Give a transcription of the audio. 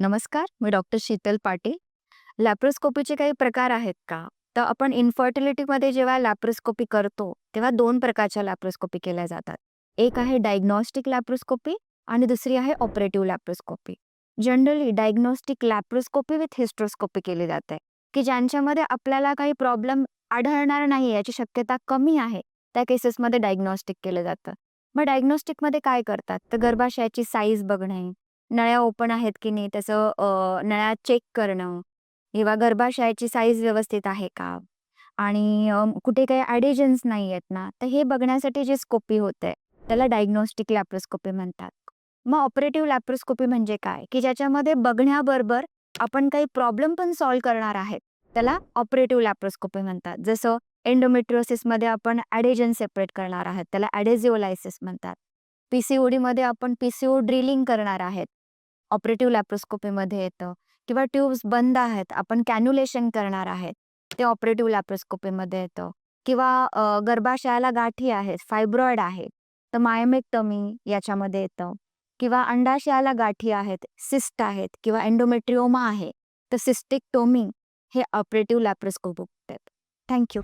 नमस्कार, मी डॉक्टर शीतल पाटील. लॅप्रोस्कोपीचे काही प्रकार आहेत का? तर आपण इन्फर्टिलिटीमध्ये जेव्हा लॅप्रोस्कोपी करतो, तेव्हा दोन प्रकारच्या लॅप्रोस्कोपी केल्या जातात. एक आहे डायग्नोस्टिक लॅप्रोस्कोपी आणि दुसरी आहे operative laparoscopy. Generally diagnostic laparoscopy with hysteroscopy केली जाते, की ज्यांच्यामध्ये आपल्याला काही प्रॉब्लेम आढळणार नाही याची शक्यता कमी आहे. त्या केसेसमध्ये डायग्नॉस्टिक केलं जातं. मग डायग्नोस्टिकमध्ये काय करतात? तर गर्भाशयाची साईज बघणे, नळ्या ओपन आहेत की नाही त्याचं अ, नळ्या चेक करणं किंवा गर्भाशयाची साईज व्यवस्थित आहे का? आणि अ, कुठे काही ॲडिजन्स नाही आहेत ना, तर हे बघण्यासाठी जी स्कोपी होते, त्याला डायग्नोस्टिक लॅप्रोस्कोपी म्हणतात. मग ऑपरेटिव्ह लॅप्रोस्कोपी म्हणजे काय? की ज्याच्यामध्ये बघण्याबरोबर आपण काही प्रॉब्लेम पण सॉल्व्ह करणार आहेत. त्याला ऑपरेटिव्ह लॅप्रोस्कोपी म्हणतात. जसं एंडोमेट्रियोसिसमध्ये आपण ॲडेजन सेपरेट करणार आहात, त्याला ॲडेजिओलायसिस म्हणतात. पी-सी-ओ-डीमध्ये आपण पी-सी-ओ ड्रिलिंग करणार आहेत, ऑपरेटिव्ह लॅप्रोस्कोपीमध्ये येतं किंवा ट्यूब्स बंद आहेत, आपण कॅन्युलेशन करणार आहेत, ते ऑपरेटिव्ह लॅप्रोस्कोपीमध्ये येतं किंवा गर्भाशयाला गाठी आहेत, फायब्रॉइड आहे, तर मायोमेक्टोमी याच्यामध्ये येतं किंवा अंडाशयाला गाठी आहेत, सिस्ट आहेत किंवा एन्डोमेट्रिओमा आहे, तर सिस्टिक टोमी हे ऑपरेटिव्ह लॅप्रोस्कोप येतं. Thank you.